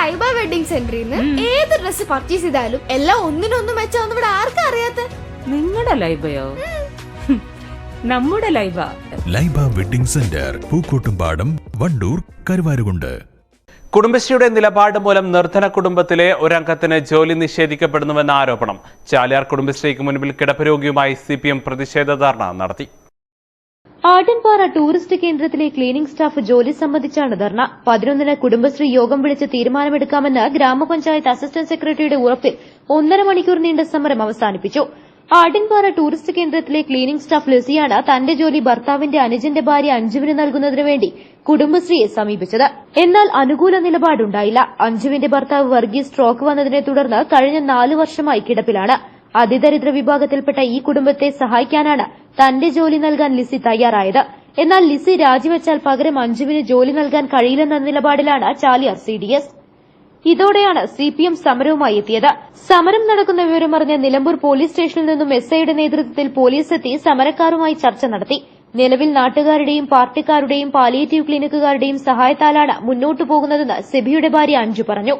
Laiba wedding സെന്ററിൽ നിന്ന് ഏത് ഡ്രസ് പർച്ചേസ് ചെയ്താലും എല്ലാം ഒന്നിനൊന്നും മെച്ചാന്ന് ഇവിടെ ആർക്കും അറിയാത്ത? നിങ്ങളുടെ ലൈബയോ? നമ്മുടെ Laiba. Laiba wedding centre Pookkottumpadam Wandoor Karuvarakundu. കുടുംബശ്രീയുടെ നിലപാട് മൂലം നിർധന കുടുംബത്തിലെ ഒരംഗത്തിന് ജോലി നിഷേധിക്കപ്പെടുന്നുവെന്ന ആരോപണം. ചാലിയാർ കുടുംബശ്രീക്ക് മുൻപിൽ കിടപ്പരോഗിയുമായി സി പി എം പ്രതിഷേധ ധർണ നടത്തി. ആട്ടിൻപാറ ടൂറിസ്റ്റ് കേന്ദ്രത്തിലെ ക്ലീനിംഗ് സ്റ്റാഫ് ജോലി സംബന്ധിച്ചാണ് ധർണ. പതിനൊന്നിന് കുടുംബശ്രീ യോഗം വിളിച്ച് തീരുമാനമെടുക്കാമെന്ന് ഗ്രാമപഞ്ചായത്ത് അസിസ്റ്റന്റ് സെക്രട്ടറിയുടെ ഉറപ്പിൽ ഒന്നര മണിക്കൂർ നീണ്ട സമരം അവസാനിപ്പിച്ചു. ആട്ടിൻപാറ ടൂറിസ്റ്റ് കേന്ദ്രത്തിലെ ക്ലീനിംഗ് സ്റ്റാഫ് ലിസിയാണ് തന്റെ ജോലി ഭർത്താവിന്റെ അനുജന്റെ ഭാര്യ അഞ്ജുവിന് നൽകുന്നതിനു വേണ്ടി കുടുംബശ്രീയെ സമീപിച്ചത്. എന്നാൽ അനുകൂല നിലപാടുണ്ടായില്ല. അഞ്ജുവിന്റെ ഭർത്താവ് വർഗീസ് സ്ട്രോക്ക് വന്നതിനെ തുടർന്ന് കഴിഞ്ഞ നാല് വർഷമായി കിടപ്പിലാണ്. അതിദരിദ്ര വിഭാഗത്തിൽപ്പെട്ട ഈ കുടുംബത്തെ സഹായിക്കാനാണ് തന്റെ ജോലി നൽകാൻ ലിസി തയ്യാറായത്. എന്നാൽ ലിസി രാജിവെച്ചാൽ പകരം അഞ്ജുവിന് ജോലി നൽകാൻ കഴിയില്ലെന്ന നിലപാടിലാണ് ചാലിയാർ സി ഡി എസ്. ഇതോടെയാണ് സിപിഎം സമരവുമായി എത്തിയത്. സമരം നടക്കുന്ന വിവരമറിഞ്ഞ നിലമ്പൂർ പോലീസ് സ്റ്റേഷനിൽ നിന്നും എസ് ഐയുടെ നേതൃത്വത്തിൽ പോലീസ് എത്തി സമരക്കാരുമായി ചർച്ച നടത്തി. നിലവിൽ നാട്ടുകാരുടെയും പാർട്ടിക്കാരുടെയും പാലിയേറ്റീവ് ക്ലിനിക്കുകാരുടെയും സഹായത്താലാണ് മുന്നോട്ടു പോകുന്നതെന്ന് സെബിയുടെ ഭാര്യ അഞ്ജു പറഞ്ഞു.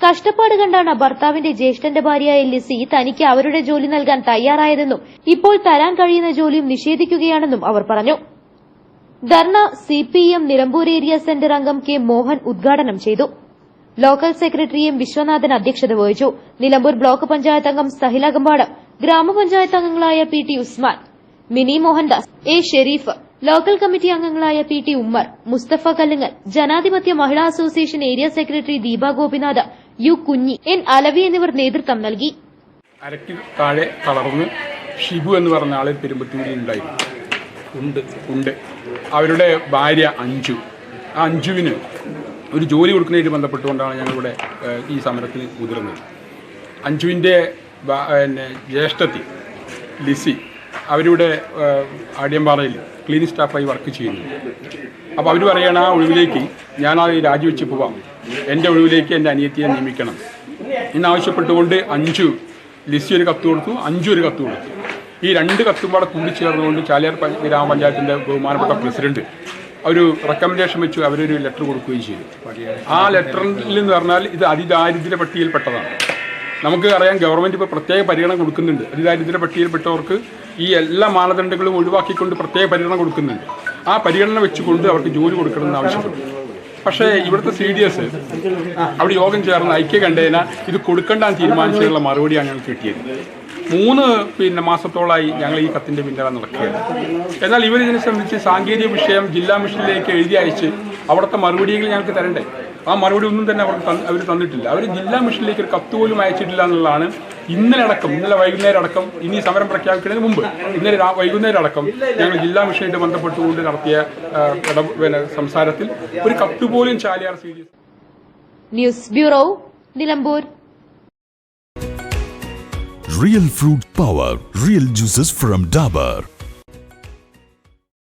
കഷ്ടപ്പാട് കണ്ടാണ് ഭർത്താവിന്റെ ജ്യേഷ്ഠന്റെ ഭാര്യയായ ലിസി തനിക്ക് അവരുടെ ജോലി നൽകാൻ തയ്യാറായതെന്നും ഇപ്പോൾ തരാൻ കഴിയുന്ന ജോലിയും നിഷേധിക്കുകയാണെന്നും അവർ പറഞ്ഞു. ധർണ സിപിഎം നിലമ്പൂർ ഏരിയ സെന്റർ അംഗം കെ മോഹൻ ഉദ്ഘാടനം ചെയ്തു. ലോക്കൽ സെക്രട്ടറി എം വിശ്വനാഥൻ അധ്യക്ഷത വഹിച്ചു. നിലമ്പൂർ ബ്ലോക്ക് പഞ്ചായത്ത് അംഗം സഹില കമ്പാടം ഗ്രാമപഞ്ചായത്ത് അംഗങ്ങളായ P T Usman Mini Mohandas A Sherif local committee അംഗങ്ങളായ P T Ummer Musthafa Kallungal Janadhipathya Mahila association area secretary Deepa Gopinath U Kunji N Alavi എന്നിവർ നേതൃത്വം നൽകി. അരക്ക് താഴെ തളർന്ന് ഷിബു എന്ന് പറഞ്ഞ ആളെ പെരുമ്പത്തൂരിൽ ഉണ്ടായിരുന്നു. ഉണ്ട് ഉണ്ട്. അവരുടെ ഭാര്യ അഞ്ജു. ആ അഞ്ജുവിന് ഒരു ജോലി കൊടുക്കുന്നതിന് ബന്ധപ്പെട്ടുകൊണ്ടാണ് ഞങ്ങളിവിടെ ഈ സമരത്തിന് മുതിർന്നത് അഞ്ജുവിന്റെ പിന്നെ ജ്യേഷ്ഠത്തി ലിസി അവരിവിടെ ആടിയമ്പാറയിൽ ക്ലീനിങ് സ്റ്റാഫായി വർക്ക് ചെയ്യുന്നു. അപ്പോൾ അവർ പറയണ ആ ഒഴിവിലേക്ക് ഞാൻ ആ രാജിവെച്ച് പോവാം. എന്റെ ഒഴിവിലേക്ക് എന്റെ അനിയത്തിയെ നിയമിക്കണം. എന്നാവശ്യപ്പെട്ടുകൊണ്ട് അഞ്ചു ലിസി ഒരു കത്ത് കൊടുത്തു അഞ്ചു ഒരു കത്ത് കൊടുത്തു. ഈ രണ്ട് കത്തും കൂടെ കൂടിച്ചേർന്നുകൊണ്ട് ചാലിയാർ പഞ്ച- ഗ്രാമപഞ്ചായത്തിന്റെ ബഹുമാനപ്പെട്ട പ്രസിഡന്റ് ഒരു റെക്കമെൻഡേഷൻ വെച്ചു അവരൊരു ലെറ്റർ കൊടുക്കുകയും ചെയ്തു. ആ ലെറ്ററിൽ എന്ന് പറഞ്ഞാൽ ഇത് അതിദാരിദ്ര്യ പട്ടികയിൽപ്പെട്ടതാണ് നമുക്ക് അറിയാം ഗവൺമെന്റ് ഇപ്പോൾ പ്രത്യേക പരിഗണന കൊടുക്കുന്നുണ്ട്. അതിദാരിദ്ര്യ പട്ടികയിൽപ്പെട്ടവർക്ക് ഈ എല്ലാ മാനദണ്ഡങ്ങളും ഒഴിവാക്കിക്കൊണ്ട് പ്രത്യേക പരിഗണന കൊടുക്കുന്നുണ്ട്. ആ പരിഗണന വെച്ചുകൊണ്ട് അവർക്ക് ജോലി കൊടുക്കണമെന്ന് ആവശ്യപ്പെട്ടു പക്ഷേ ഇവിടുത്തെ സി ഡി എസ് അവിടെ യോഗം ചേർന്ന് ഐക്യകണ്ഠേന ഇത് കൊടുക്കേണ്ടെന്ന് തീരുമാനിച്ചുള്ള മറുപടിയാണ് ഞങ്ങൾ കിട്ടിയത്. മൂന്ന് പിന്നെ മാസത്തോളായി ഞങ്ങൾ ഈ കത്തിന്റെ പിന്നാലെ നടക്കുകയാണ്. എന്നാൽ ഇവരിതിനെ സംബന്ധിച്ച് സാങ്കേതിക വിഷയം ജില്ലാ മിഷനിലേക്ക് എഴുതി അയച്ച് അവിടുത്തെ മറുപടിയെങ്കിലും ഞങ്ങൾക്ക് തരണ്ടേ? ആ മറുപടി ഒന്നും തന്നെ അവർക്ക് അവർ തന്നിട്ടില്ല. അവർ ജില്ലാ മിഷനിലേക്ക് ഒരു കത്ത് പോലും അയച്ചിട്ടില്ല എന്നുള്ളതാണ് ഇന്നലെ അടക്കം ഇന്നലെ വൈകുന്നേരം അടക്കം ഇനി സമരം പ്രഖ്യാപിക്കുന്നതിന് മുമ്പ്. ഇന്നലെ വൈകുന്നേരം അടക്കം ഞങ്ങൾ ജില്ലാ മിഷനായിട്ട് ബന്ധപ്പെട്ടുകൊണ്ട് നടത്തിയ പിന്നെ സംസാരത്തിൽ ഒരു കത്ത് പോലും Chaliyar C D news bureau Nilambur. Real fruit power, real juices from Dabur.